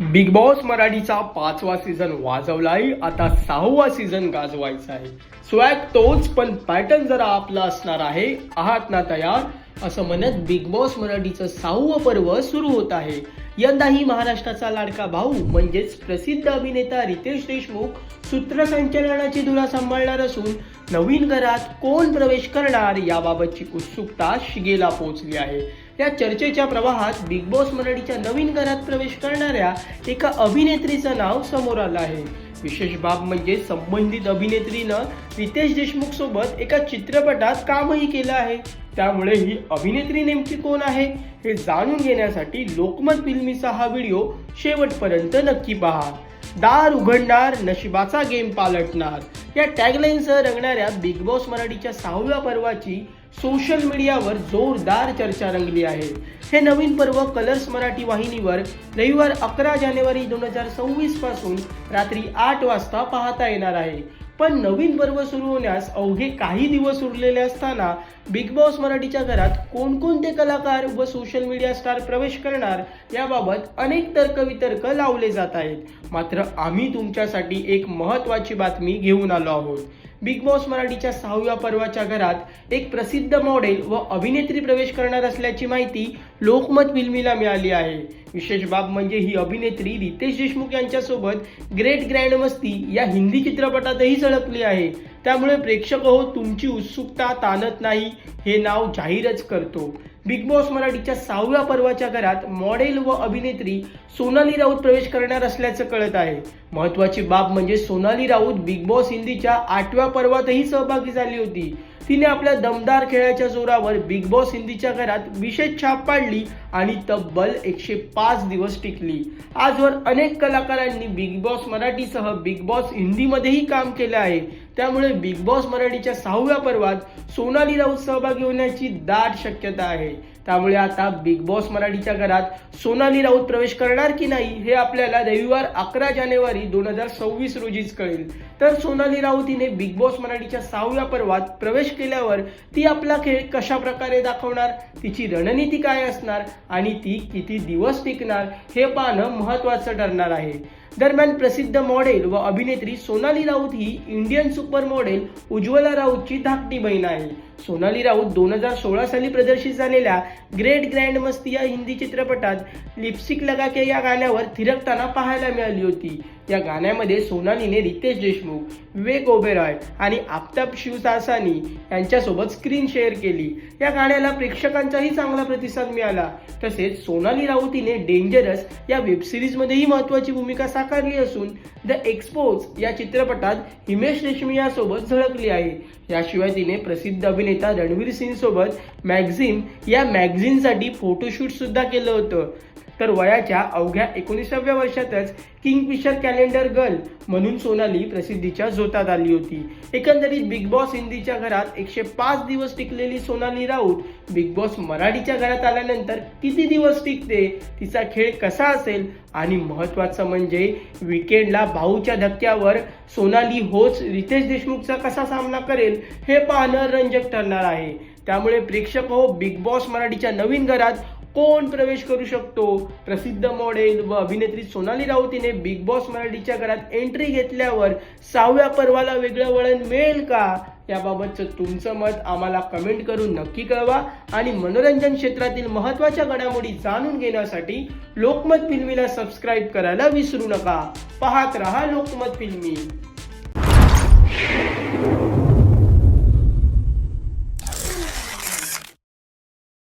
Big boss मराठीचा पाचवा season वाजवलाय. आता सहावा सीझन गाजवायचा आहे. स्वॅग तोच पण पॅटर्न जरा आपला असणार आहे. आहात ना तयार? असं म्हणत बिग बॉस मराठीचं सहावं पर्व सुरू होत आहे. यंदाही महाराष्ट्राचा लाडका भाऊ म्हणजेच प्रसिद्ध अभिनेता रितेश देशमुख सूत्रसंचालनाची धुरा सांभाळणार असून नवीन घरात कोण प्रवेश करणार याबाबतची उत्सुकता शिगेला पोहोचली आहे. या चर्चेच्या प्रवाहात बिग बॉस मराठीच्या नवीन घरात प्रवेश करणाऱ्या एका अभिनेत्रीचं नाव समोर आलं आहे. विशेष बाब म्हणजे संबंधित अभिनेत्रीनं रितेश देशमुख सोबत एका चित्रपटात कामही केलं आहे. त्यामुळे ही अभिनेत्री नेमकी कोण आहे हे जाणून घेण्यासाठी लोकमत फिल्मीचा हा व्हिडिओ शेवटपर्यंत नक्की पहा. दार उघडणार नशिबाचा गेम पालटणार. या टॅगलाईनसह रंगणाऱ्या बिग बॉस मराठीच्या सहाव्या पर्वाची सोशल मीडियावर जोरदार चर्चा रंगली आहे. हे नवीन पर्व कलर्स मराठी वाहिनीवर रविवार अकरा जानेवारी दोन हजार सव्वीसपासून रात्री आठ वाजता पाहता येणार आहे. पण नवीन पर्व सुरू होण्यास अवघे काही दिवस उरलेले असताना बिग बॉस मराठीच्या घरात कोणकोणते कलाकार व सोशल मीडिया स्टार प्रवेश करणार याबाबत अनेक तर्कवितर्क लावले जात आहेत. मात्र आम्ही तुमच्यासाठी एक महत्त्वाची बातमी घेऊन आलो आहोत. बिग बॉस मराठीच्या सहाव्या पर्वाच्या घरात एक प्रसिद्ध मॉडेल व अभिनेत्री प्रवेश करणार असल्याची माहिती लोकमत फिल्मीला मिळाली आहे. विशेष बाब म्हणजे ही अभिनेत्री रितेश देशमुख यांच्यासोबत ग्रेट ग्रँड मस्ती या हिंदी चित्रपटातही झळकली आहे. त्यामुळे प्रेक्षक हो तुमची उत्सुकता ताणत नाही. हे नाव जाहीरच करतो. बिग बॉस मराठीच्या सहाव्या पर्वाच्या घरात मॉडेल व अभिनेत्री सोनाली राऊत प्रवेश करणार असल्याचं कळत आहे. महत्वाची बाब म्हणजे सोनाली राऊत बिग बॉस हिंदीच्या आठव्या पर्वातही सहभागी झाली होती. तिने आपल्या दमदार खेळाच्या जोरावर बिग बॉस हिंदीच्या घरात विशेष छाप पाडली आणि तब्बल एकशे पाच दिवस टिकली. आजवर अनेक कलाकारांनी बिग बॉस मराठीसह बिग बॉस हिंदीमध्येही काम केलं आहे. त्यामुळे बिग बॉस मराठीच्या सहाव्या पर्वात सोनाली राऊत सहभागी होण्याची दाट शक्यता आहे. त्यामुळे आता बिग बॉस मराठीच्या घरात सोनाली राऊत प्रवेश करणार की नाही हे आपल्याला रविवार अकरा जानेवारी दोन हजार सव्वीस रोजीच कळेल. तर सोनाली राऊत हिने बिग बॉस मराठीच्या सहाव्या पर्वात प्रवेश केल्यावर ती आपला खेळ कशा प्रकारे दाखवणार? तिची रणनीती काय असणार? आणि ती किती दिवस टिकणार? हे पाहणं महत्त्वाचं ठरणार आहे. दरम्यान प्रसिद्ध मॉडेल व अभिनेत्री सोनाली राऊत ही इंडियन सुपर मॉडेल उज्ज्वला राऊतची धाकटी बहीण आहे. सोनाली राऊत दोन हजार सोळा साली प्रदर्शित झालेल्या ग्रेट ग्रँड मस्ती या हिंदी चित्रपटात लिप्सिक लगा के या गाण्यावर थिरकताना पाहायला मिळाली होती. या गाण्यामध्ये सोनालीने रितेश देशमुख विवेक ओबेरॉय आणि आफताब शिवसासानी यांच्यासोबत स्क्रीन शेअर केली. या गाण्याला प्रेक्षकांचाही चांगला प्रतिसाद मिळाला. तसेच सोनाली राऊत हिने डेंजरस या वेबसिरीजमध्येही महत्त्वाची भूमिका साकारली असून द एक्सपोज या चित्रपटात हिमेश रेशमिया सोबत झळकली आहे. याशिवाय तिने प्रसिद्ध अभिनेता रणवीर सिंग सोबत मॅगझिन या मॅगझिनसाठी फोटोशूट सुद्धा केलं होतं. तर वयाच्या अवघ्या एकोणीसाव्या वर्षातच किंगफिशर कॅलेंडर गर्ल म्हणून सोनाली प्रसिद्धीच्या झोतात आली होती. एकंदरीत बिग बॉस हिंदीच्या घरात एकशे पाच दिवस टिकलेली सोनाली राऊत बिग बॉस मराठीच्या घरात आल्यानंतर किती दिवस टिकते तिचा खेळ कसा असेल आणि महत्त्वाचं म्हणजे विकेंडला भाऊच्या धक्क्यावर सोनाली होच रितेश देशमुखचा कसा सामना करेल हे पाहणं रंजक ठरणार आहे. त्यामुळे प्रेक्षक हो बिग बॉस मराठीच्या नवीन घरात कोण प्रवेश करू शकतो? प्रसिद्ध मॉडेल व अभिनेत्री सोनाली राऊत हिने बिग बॉस मराठीच्या घरात एंट्री घेतल्यावर सहाव्या पर्वाला वेगळं वळण मिळेल का? याबाबतचं तुमचं मत आम्हाला कमेंट करून नक्की कळवा आणि मनोरंजन क्षेत्रातील महत्त्वाच्या घडामोडी जाणून घेण्यासाठी लोकमत फिल्मीला सबस्क्राईब करायला विसरू नका. पाहत रहा लोकमत फिल्मी.